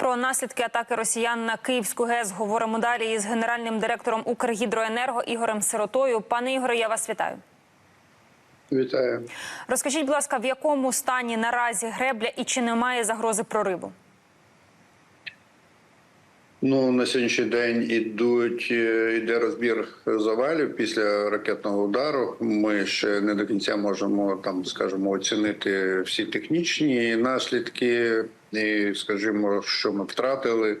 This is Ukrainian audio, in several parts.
Про наслідки атаки росіян на Київську ГЕС говоримо далі із генеральним директором Укргідроенерго Ігорем Сиротою. Пане Ігоре, я вас вітаю. Вітаю. Розкажіть, будь ласка, в якому стані наразі гребля і чи немає загрози прориву? Ну на сьогоднішній день ідуть е, іде розбір завалів після ракетного удару. Ми ще не до кінця можемо там, скажімо, оцінити всі технічні наслідки, і скажімо, що ми втратили,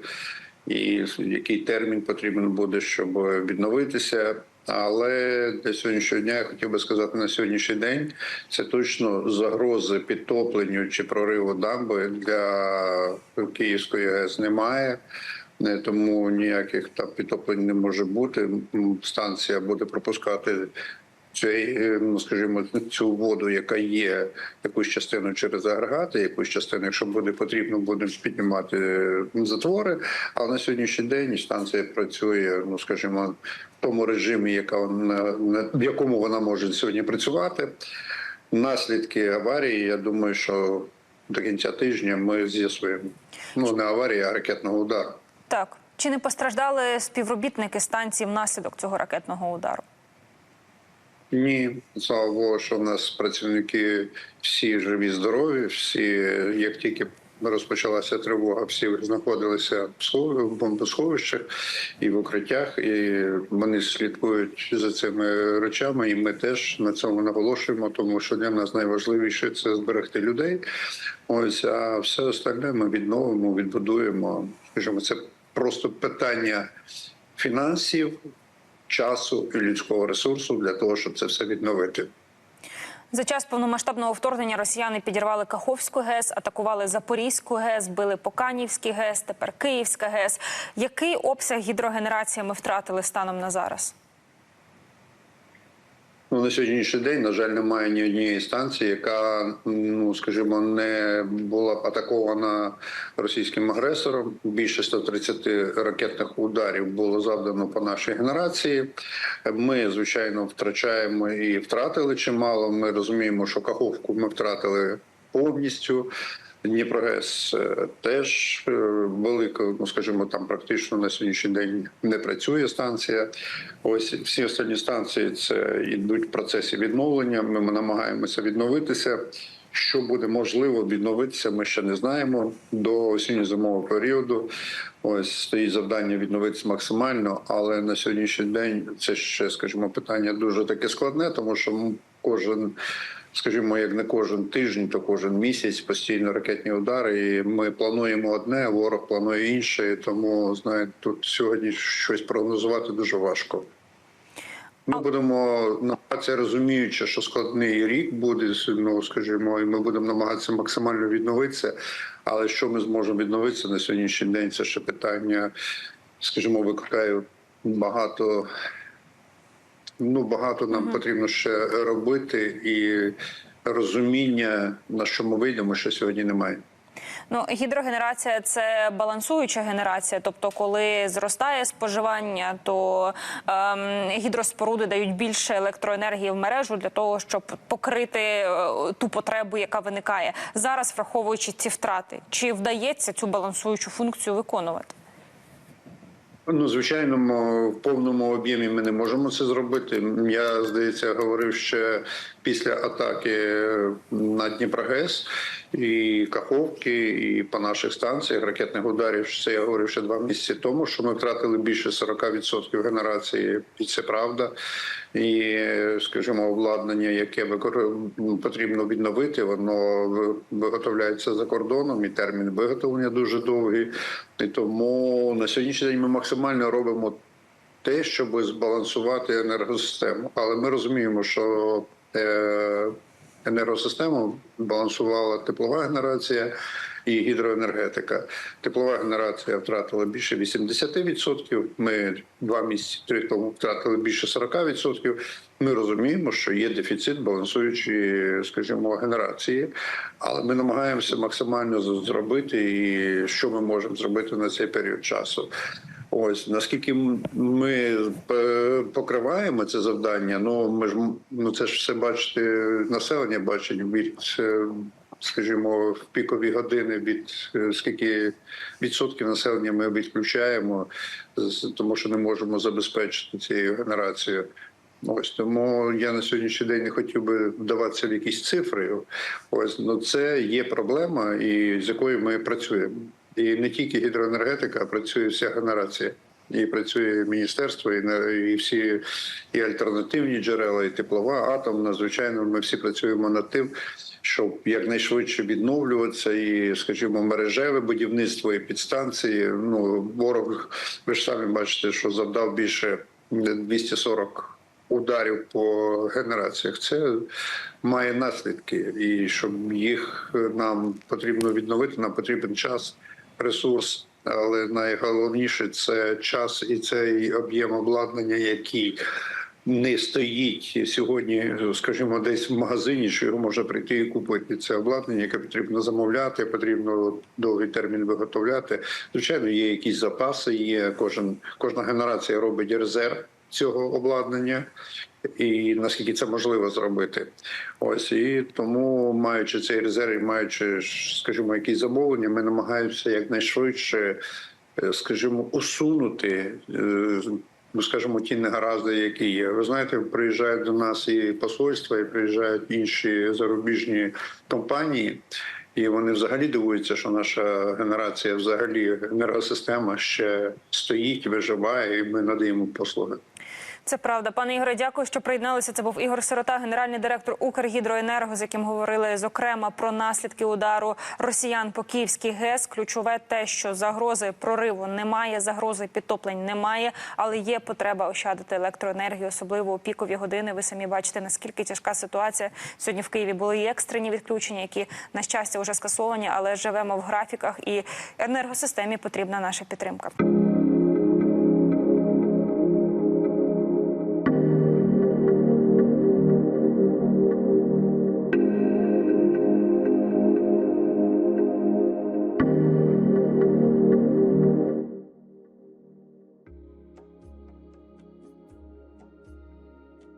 і який термін потрібен буде, щоб відновитися. Але для сьогоднішнього дня я хотів би сказати на сьогоднішній день це точно загрози підтопленню чи прориву дамби для Київської ГЕС немає. Тому ніяких там підтоплень не може бути. Станція буде пропускати цей, е, ну скажімо, цю воду, яка є якусь частину через агрегати, якусь частину, якщо буде потрібно, будемо піднімати е, затвори. Але на сьогоднішній день станція працює, ну скажімо, в тому режимі, яка в якому вона може сьогодні працювати. Наслідки аварії, я думаю, що до кінця тижня ми з'ясуємо. Ну не аварії, а ракетного удару. Так чи не постраждали співробітники станції внаслідок цього ракетного удару? Ні, слава Богу, що в нас працівники всі живі, здорові. Всі, як тільки розпочалася тривога, всі знаходилися в бомбосховищах і в укриттях, і вони слідкують за цими речами. І ми теж на цьому наголошуємо, тому що для нас найважливіше це зберегти людей. Ось а все остальне ми відновимо, відбудуємо. Скажімо, це просто питання фінансів часу і людського ресурсу для того, щоб це все відновити. За час повномасштабного вторгнення росіяни підірвали Каховську ГЕС, атакували Запорізьку ГЕС, били Поканівський ГЕС, тепер Київська ГЕС. Який обсяг гідрогенерації ми втратили станом на зараз? Ну, на сьогоднішній день, на жаль, немає ні однієї станції, яка, ну скажімо, не була атакована російським агресором. Більше 130 ракетних ударів було завдано по нашій генерації. Ми, звичайно, втрачаємо і втратили чимало. Ми розуміємо, що Каховку ми втратили повністю. Дніпрогес е, теж е, велика, ну скажімо, там практично на сьогоднішній день не працює станція. Ось всі останні станції це йдуть в процесі відновлення. Ми намагаємося відновитися. Що буде можливо відновитися, ми ще не знаємо до осінньо-зимового періоду. Ось стоїть завдання відновитися максимально, але на сьогоднішній день це ще, скажімо, питання дуже таке складне, тому що кожен скажімо, як не кожен тиждень, то кожен місяць постійно ракетні удари. І ми плануємо одне, ворог планує інше. Тому знаєте, тут сьогодні щось прогнозувати дуже важко. Ми будемо намагатися розуміючи, що складний рік буде, ну скажімо, і ми будемо намагатися максимально відновитися. Але що ми зможемо відновитися на сьогоднішній день? Це ще питання, скажімо, викликає багато. Ну багато нам Мгм. потрібно ще робити, і розуміння на що ми вийдемо, ще сьогодні немає. Ну, гідрогенерація це балансуюча генерація. Тобто, коли зростає споживання, то ем, гідроспоруди дають більше електроенергії в мережу для того, щоб покрити е, ту потребу, яка виникає зараз, враховуючи ці втрати. Чи вдається цю балансуючу функцію виконувати? Ну, звичайно, в повному об'ємі ми не можемо це зробити. Я здається говорив ще після атаки на Дніпрогес і Каховки, і по наших станціях ракетних ударів. Це я говорив ще два місяці тому, що ми втратили більше 40% генерації, і це правда. І, скажімо, обладнання, яке потрібно відновити, воно виготовляється за кордоном, і термін виготовлення дуже довгий. І тому на сьогоднішній день ми максимально робимо те, щоб збалансувати енергосистему. Але ми розуміємо, що е, енергосистему балансувала теплова генерація і гідроенергетика. Теплова генерація втратила більше 80%. Ми два місяці три тому втратили більше 40%. Ми розуміємо, що є дефіцит балансуючої, скажімо, генерації, але ми намагаємося максимально зробити, і що ми можемо зробити на цей період часу. Ось наскільки ми е, покриваємо це завдання, ну ми ж ну це ж все бачите, населення бачить від е, скажімо, в пікові години від е, скільки відсотків населення ми відключаємо, тому що не можемо забезпечити цією генерацією. Ось тому я на сьогоднішній день не хотів би вдаватися в якісь цифри. Ось ну це є проблема, і з якою ми працюємо. І не тільки гідроенергетика, а працює вся генерація. І працює міністерство, і, і всі і альтернативні джерела, і теплова, атомна. Звичайно, ми всі працюємо над тим, щоб якнайшвидше відновлюватися, і, скажімо, мережеве будівництво і підстанції. Ну ворог, ви ж самі бачите, що завдав більше 240 ударів по генераціях. Це має наслідки, і щоб їх нам потрібно відновити, нам потрібен час, ресурс. Але найголовніше це час і цей об'єм обладнання, який не стоїть сьогодні, скажімо, десь в магазині, що його можна прийти і купити. Це обладнання, яке потрібно замовляти, потрібно довгий термін виготовляти. Звичайно, є якісь запаси. Є кожен кожна генерація робить резерв цього обладнання, і наскільки це можливо зробити. Ось і тому, маючи цей резерв, маючи, скажімо, якісь замовлення, ми намагаємося якнайшвидше, е, скажімо, усунути. е, Ну, скажімо, ті негаразди, які є. Ви знаєте, приїжджають до нас і посольства, і приїжджають інші зарубіжні компанії, і вони взагалі дивуються, що наша генерація, взагалі, енергосистема ще стоїть, виживає, і ми надаємо послуги. Це правда, пане Ігоре. Дякую, що приєдналися. Це був Ігор Сирота, генеральний директор Укргідроенерго, з яким говорили зокрема про наслідки удару росіян по Київській ГЕС. Ключове те, що загрози прориву немає, загрози підтоплень немає, але є потреба ощадити електроенергію, особливо у пікові години. Ви самі бачите, наскільки тяжка ситуація. Сьогодні в Києві були і екстрені відключення, які на щастя вже скасовані, але живемо в графіках, і енергосистемі потрібна наша підтримка.